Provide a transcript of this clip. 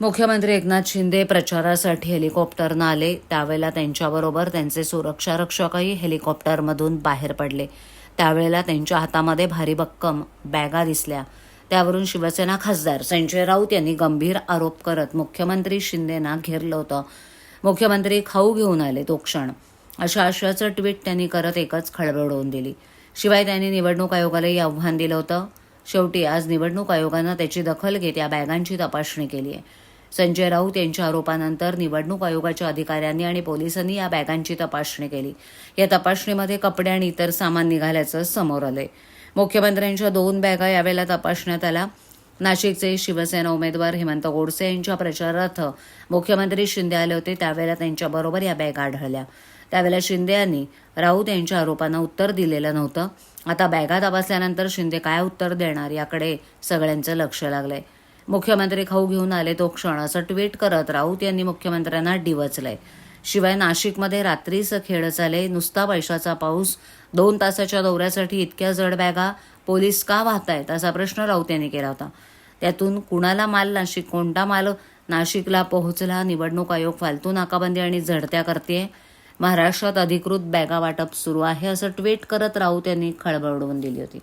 मुख्यमंत्री एकनाथ शिंदे प्रचारासाठी हेलिकॉप्टरनं आले त्यावेळेला त्यांच्याबरोबर त्यांचे सुरक्षा रक्षकही हेलिकॉप्टरमधून बाहेर पडले. त्यावेळेला त्यांच्या हातामध्ये भारी भक्कम बॅगा दिसल्या. त्यावरून शिवसेना खासदार संजय राऊत यांनी गंभीर आरोप करत मुख्यमंत्री शिंदेना घेरलं होतं. मुख्यमंत्री खाऊ घेऊन आले तो क्षण. अशा आशयाचं ट्विट त्यांनी करत एकच खळबळ दिली. शिवाय त्यांनी निवडणूक आयोगालाही आव्हान दिलं होतं. शेवटी आज निवडणूक आयोगानं त्याची दखल घेत या बॅगांची तपासणी केली आहे. संजय राऊत यांच्या आरोपानंतर निवडणूक आयोगाच्या अधिकाऱ्यांनी आणि पोलिसांनी या बॅगांची तपासणी केली. या तपासणीमध्ये कपडे आणि इतर सामान निघाल्याचं समोर आलंय. मुख्यमंत्र्यांच्या दोन बॅगा यावेळेला तपासण्यात आल्या. नाशिकचे शिवसेना उमेदवार हेमंत गोडसे यांच्या प्रचारार्थ मुख्यमंत्री शिंदे आले होते त्यावेळेला त्यांच्याबरोबर या बॅगा आढळल्या. त्यावेळेला शिंदे यांनी राऊत यांच्या आरोपांना उत्तर दिलेलं नव्हतं. आता बॅगा तपासल्यानंतर शिंदे काय उत्तर देणार याकडे सगळ्यांचं लक्ष लागलंय. मुख्यमंत्री खाऊ घेऊन आले तो क्षण असं ट्विट करत राऊत यांनी मुख्यमंत्र्यांना डिवचलंय. शिवाय नाशिकमध्ये रात्रीचं खेळ चाले नुसता पैशाचा पाऊस दोन तासाच्या दौऱ्यासाठी इतक्या जड बॅगा पोलीस का वाहतायत असा प्रश्न राऊत यांनी केला होता. त्यातून कुणाला माल नाशिक कोणता माल नाशिकला पोहोचला निवडणूक आयोग फालतू नाकाबंदी आणि झडत्या करते महाराष्ट्रात अधिकृत बॅगा वाटप सुरू आहे असं ट्विट करत राऊत यांनी खळबळवून दिली होती.